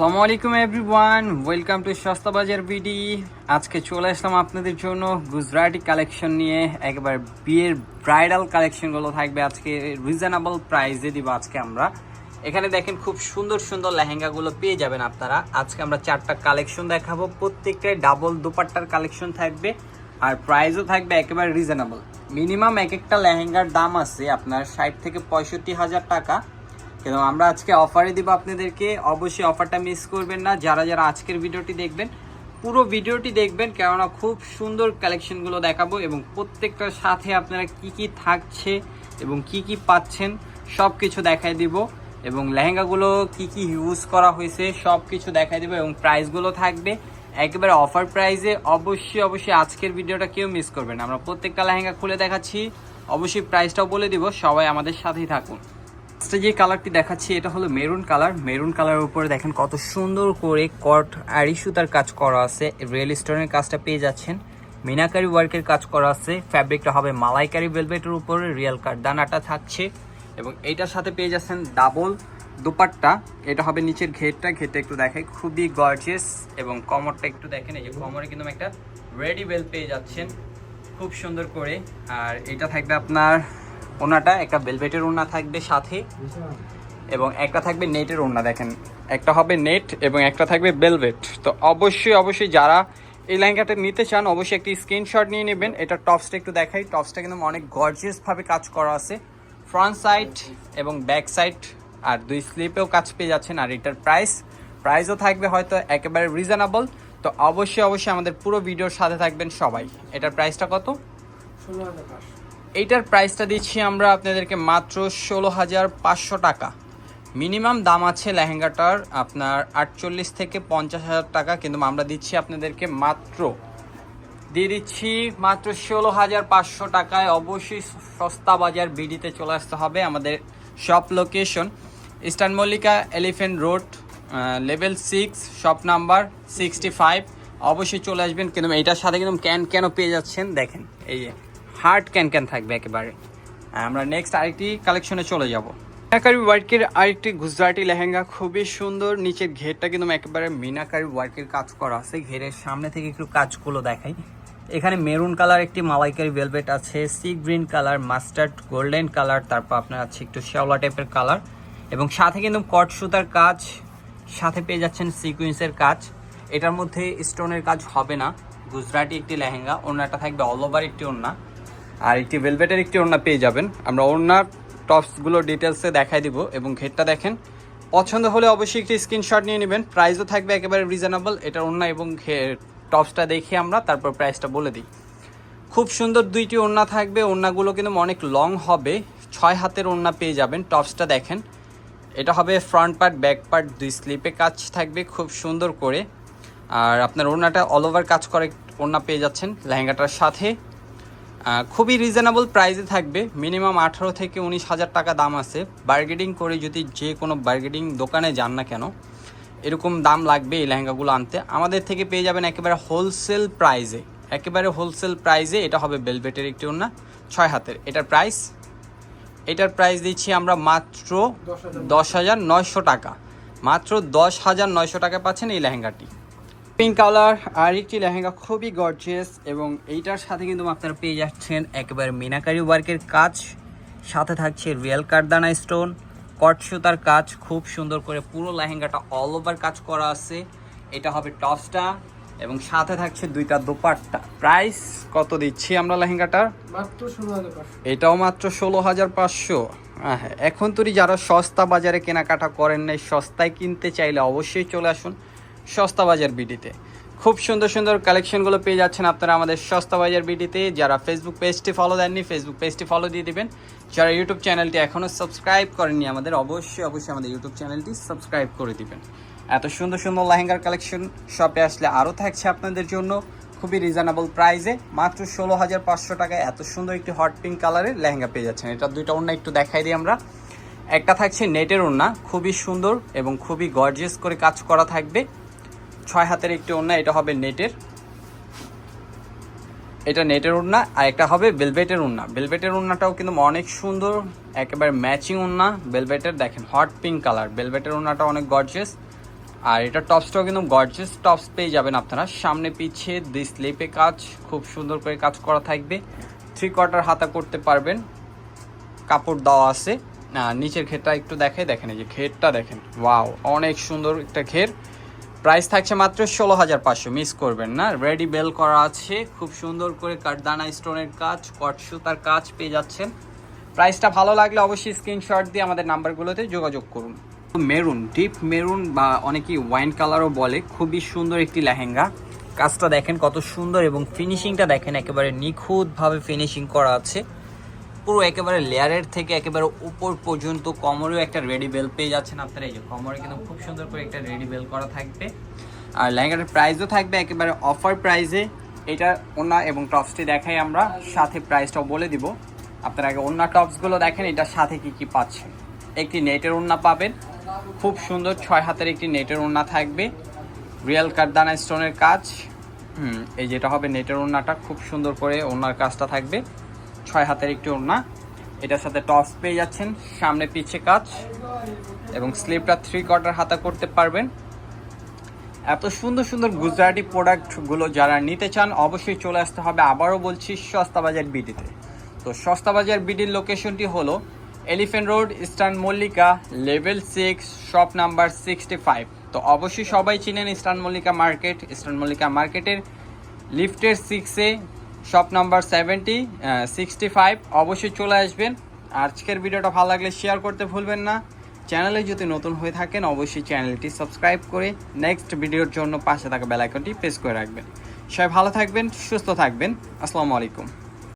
আসসালামু আলাইকুম everyone, welcome to সস্তা বাজার বিডি। আজকে চলে আসলাম আপনাদের জন্য গুজরাটি কালেকশন নিয়ে, একবার বিয়ের ব্রাইডাল কালেকশনগুলো থাকবে আজকে, রিজনেবল প্রাইসে দিব আজকে আমরা। এখানে দেখেন খুব সুন্দর সুন্দর লেহেঙ্গাগুলো পেয়ে যাবেন আপনারা। আজকে আমরা চারটা কালেকশন দেখাবো, প্রত্যেকটাই ডাবল দুপাট্টার কালেকশন থাকবে, আর প্রাইসও থাকবে একেবারে রিজনেবল। মিনিমাম এক একটা লেহেঙ্গার দাম আছে আপনার ষাট থেকে পঁয়ষট্টি হাজার টাকা। কিন্তু আমরা আজকে অফারে দিব আপনাদেরকে। অবশ্যই অফারটা মিস করবেন না। যারা যারা আজকের ভিডিওটি দেখবেন, পুরো ভিডিওটি দেখবেন, কেননা খুব সুন্দর কালেকশনগুলো দেখাবো এবং প্রত্যেকটার সাথে আপনারা কি কি থাকছে এবং কি কি পাচ্ছেন সব কিছু দেখাই দিব এবং লেহেঙ্গাগুলো কি কি ইউজ করা হয়েছে সব কিছু দেখাই দিব এবং প্রাইসগুলো থাকবে। একেবারে অফার প্রাইসে অবশ্যই অবশ্যই আজকের ভিডিওটা কেউ মিস করবেন। আমরা প্রত্যেকটা লেহেঙ্গা খুলে দেখাচ্ছি। অবশ্যই প্রাইসটাও বলে দিব। সবাই আমাদের সাথেই থাকুন। যে কালারটি দেখাচ্ছি, এটা হলো মেরুন কালার মেরুন কালারের উপরে দেখেন কত সুন্দর করে কট আড়ি সুতার কাজ করা আছে। রিয়েল স্টোনের কাজটা পেয়ে যাচ্ছেন। মিনাকারি ওয়ার্কের কাজ করা আছে। ফ্যাব্রিকটা হবে মালাইকারি ভেলভেটের উপরে রিয়েল কাট দানাটা থাকছে। এবং এইটার সাথে পেয়ে যাচ্ছেন ডাবল দুপাট্টা। এটা হবে নিচের ঘেরটা। ঘেরটা একটু দেখাই। খুবই গর্জিয়াস এবং কমরটা একটু দেখেন, এই যে কমরে কিন্তু একটা রেডি বেল পেয়ে যাচ্ছেন। খুব সুন্দর করে। আর এটা থাকবে আপনার ওনাটা, একটা বেলভেটের ওনা থাকবে সাথে এবং একটা থাকবে নেটের ওনা দেখেন। একটা হবে নেট এবং একটা থাকবে বেলভেট তো অবশ্যই অবশ্যই যারা এই লেহেঙ্গাটা নিতে চান, অবশ্যই একটি স্ক্রিনশট নিয়ে নেবেন। এটা টপসটা একটু দেখাই। টপসটা কিন্তু অনেক গর্জিয়াসভাবে কাজ করা আছে। ফ্রন্ট সাইড এবং ব্যাক সাইড আর দুই স্লিপেও কাজ পেয়ে যাচ্ছেন। আর এটার প্রাইস প্রাইসও থাকবে হয়তো একেবারে রিজনেবল তো অবশ্যই অবশ্যই আমাদের পুরো ভিডিওর সাথে থাকবেন সবাই। এটার প্রাইসটা কত? এইটার প্রাইসটা দিচ্ছি আমরা আপনাদেরকে মাত্র ষোলো হাজার পাঁচশো টাকা। মিনিমাম দাম আছে লেহেঙ্গাটার আপনার আটচল্লিশ থেকে পঞ্চাশ হাজার টাকা, কিন্তু আমরা দিচ্ছি আপনাদেরকে মাত্র। দিয়ে দিচ্ছি মাত্র ষোলো হাজার পাঁচশো টাকায়। অবশ্যই সস্তা বাজার বিডিতে চলে আসতে হবে আমাদের shop location eastern Mallika elephant road level six shop number sixty five অবশ্যই চলে আসবেন, কিন্তু এটার সাথে কিন্তু ক্যান কেন পেয়ে যাচ্ছেন। দেখেন, এই যে। হার্ড ক্যান ক্যান থাকবে একেবারে। আমরা নেক্সট আরেকটি কালেকশনে চলে যাব। মিনাকারি ওয়ার্কের আরেকটি গুজরাটি লেহেঙ্গা খুবই সুন্দর। নিচের ঘেরটা কিন্তু একেবারে মিনাকারি ওয়ার্কের কাজ করা আছে। ঘেরের সামনে থেকে একটু কাজগুলো দেখাই। এখানে মেরুন কালার একটি মালাইকারি ভেলভেট আছে sea green colour mustard golden colour তারপর আপনার আছে একটু শ্যাওলা টাইপের কালার এবং সাথে কিন্তু কট সুতার কাজ সাথে পেয়ে যাচ্ছেন সিকুয়েন্সের কাজ। এটার মধ্যে স্টোনের কাজ হবে না। গুজরাটি একটি লেহেঙ্গা ওড়নাটা থাকবে অল ওভার একটি ওড়না। আর একটি ভেলভেটের একটি ওড়না পেয়ে যাবেন। আমরা ওড়নার টপসগুলো ডিটেলসে দেখাই দিব এবং ঘেরটা দেখেন। পছন্দ হলে অবশ্যই একটি স্ক্রিনশট নিয়ে নেবেন। প্রাইসও থাকবে একেবারে রিজনেবল এটা ওড়না এবং টপসটা দেখে আমরা তারপর প্রাইসটা বলে দিই। খুব সুন্দর দুইটি ওড়না থাকবে। ওড়নাগুলো কিন্তু অনেক লং হবে। ছয় হাতের ওড়না পেয়ে যাবেন। টপসটা দেখেন। এটা হবে ফ্রন্ট পার্ট ব্যাক পার্ট দুই স্লিপে কাজ থাকবে খুব সুন্দর করে। আর আপনার ওড়নাটা অল ওভার কাজ করে ওড়না পেয়ে যাচ্ছেন লেহেঙ্গাটার সাথে। খুবই রিজনেবল প্রাইসে থাকবে। মিনিমাম আঠারো থেকে উনিশ হাজার টাকা দাম আছে। বার্গেটিং করে যদি যে কোনো বার্গেটিং দোকানে যান না কেন, এরকম দাম লাগবে এই লেহেঙ্গাগুলো আনতে। আমাদের থেকে পেয়ে যাবেন একেবারে হোলসেল প্রাইজে একেবারে হোলসেল প্রাইজে এটা হবে বেলভেটের একটি ওড়না, ছয় হাতের। এটার প্রাইস এটার প্রাইস দিচ্ছি আমরা মাত্র দশ হাজার নয়শো টাকা। মাত্র দশ হাজার নয়শো টাকা পাচ্ছেন এই লেহেঙ্গাটি। পিঙ্ক কালার আর একটি লেহেঙ্গা খুবই গর্জিয়াস এবং এইটার সাথে কিন্তু আপনারা পেয়ে যাচ্ছেন একেবারে মিনাকারি ওয়ার্কের কাজ। সাথে থাকছে রিয়েল কারদানা স্টোন কট সুতার কাজ খুব সুন্দর করে পুরো লেহেঙ্গাটা অল ওভার কাজ করা আছে। এটা হবে টপসটা এবং সাথে থাকছে দুইটা দোপাট্টা। প্রাইস কত দিচ্ছি আমরা লেহেঙ্গাটার? মাত্র ষোলো হাজার এটাও মাত্র ষোলো হাজার পাঁচশো। হ্যাঁ এখন তুই যারা সস্তা বাজারে কেনাকাটা করেন নাই সস্তায় কিনতে চাইলে অবশ্যই চলে আসুন। সস্তা বাজার বিডিতে। খুব সুন্দর সুন্দর কালেকশনগুলো পেয়ে যাচ্ছেন আপনারা আমাদের সস্তা বাজার বিডিতে। যারা ফেসবুক পেজটি ফলো দেননি ফেসবুক পেজটি ফলো দিয়ে দিবেন। যারা ইউটিউব চ্যানেলটি এখনও সাবস্ক্রাইব করেননি, আমাদের অবশ্যই অবশ্যই আমাদের ইউটিউব চ্যানেলটি সাবস্ক্রাইব করে দিবেন। এত সুন্দর সুন্দর লেহেঙ্গার কালেকশন শপে আসলে আরও থাকছে আপনাদের জন্য খুবই রিজনেবল প্রাইসে মাত্র ষোলো হাজার পাঁচশো টাকায় এত সুন্দর একটি হট পিঙ্ক কালারের লেহেঙ্গা পেয়ে যাচ্ছেন। এটা দুইটা ওড়না একটু দেখাই দিই আমরা। একটা থাকছে নেটের ওড়না, খুবই সুন্দর এবং খুবই গর্জিয়াস করে কাজ করা থাকবে। ছয় হাতের একটি ওড়না, এটা হবে নেটের। এটা নেটের ওড়না, আর একটা হবে বেলভেটের ওড়না। বেলভেটের ওড়নাটাও কিন্তু অনেক সুন্দর, একেবারে ম্যাচিং ওড়না। বেলভেটের দেখেন হট পিঙ্ক কালার বেলভেটের ওড়নাটা অনেক গর্জেস আর এটা টপসটাও কিন্তু গর্জেস টপস পেয়ে যাবেন আপনারা। সামনে পিছিয়ে দুই স্লিপে কাজ, খুব সুন্দর করে কাজ করা থাকবে। থ্রি কোয়ার্টার হাতা করতে পারবেন। কাপড় দেওয়া আছে। নিচের ঘেরটা একটু দেখে দেখেন এই যে ঘেরটা দেখেন। ওয়াও অনেক সুন্দর একটা ঘের। প্রাইস থাকছে মাত্র ষোলো হাজার পাঁচশো। মিস করবেন না। রেডি বেল করা আছে। খুব সুন্দর করে কাঠদানা স্টোনের কাজ, কট সুতার কাজ পেয়ে যাচ্ছেন। প্রাইসটা ভালো লাগলে অবশ্যই স্ক্রিনশট দিয়ে আমাদের নাম্বারগুলোতে যোগাযোগ করুন। মেরুন ডিপ মেরুন বা অনেকেই ওয়াইন কালারও বলে, খুবই সুন্দর একটি লেহেঙ্গা। কাজটা দেখেন কত সুন্দর এবং ফিনিশিংটা দেখেন একেবারে নিখুঁতভাবে ফিনিশিং করা আছে। পুরো একেবারে লেয়ারের থেকে একেবারে উপর পর্যন্ত কমরেও একটা রেডি বেল পেয়ে যাচ্ছেন আপনারা। এই যে কমরে কিন্তু খুব সুন্দর করে একটা রেডি বেল করা থাকবে। আর লেহেঙ্গাটার প্রাইসও থাকবে একেবারে অফার প্রাইসে এটা ওনা এবং টপসটি দেখাই আমরা, সাথে প্রাইসটাও বলে দিব। আপনারা আগে ওনা টপসগুলো দেখেন এটার সাথে কি কি পাচ্ছেন। একটি নেটের ওড়না পাবেন। খুব সুন্দর ছয় হাতের একটি নেটের ওড়না থাকবে। রিয়েল কারদানা স্টোনের কাজ। হুম, এই যেটা হবে নেটের ওড়নাটা খুব সুন্দর করে ওড়নার কাজটা থাকবে। ছয় হাতের একটি ওড়না। এটার সাথে টপস পেয়ে যাচ্ছেন। সামনে পিছে কাজ এবং স্লিপটা থ্রি কোয়ার্টার হাতা করতে পারবেন। এত সুন্দর সুন্দর গুজরাটি প্রোডাক্টগুলো যারা নিতে চান, অবশ্যই চলে আসতে হবে। আবারও বলছি সস্তা বাজার বিডিতে। তো সস্তা বাজার বিডির লোকেশনটি হলো elephant road eastern Mallika level six shop number sixty five তো অবশ্যই সবাই চিনেন eastern Mallika market eastern Mallika মার্কেটের লিফটের সিক্সে shop number seventy sixty five অবশ্যই চলে আসবেন। আজকের ভিডিওটা ভালো লাগলে শেয়ার করতে ভুলবেন না। চ্যানেলে যদি নতুন হয়ে থাকেন, অবশ্যই চ্যানেলটি সাবস্ক্রাইব করে নেক্সট ভিডিওর জন্য পাশে থাকা বেলাইকনটি প্রেস করে রাখবেন। সবাই ভালো থাকবেন, সুস্থ থাকবেন। আসসালামু আলাইকুম।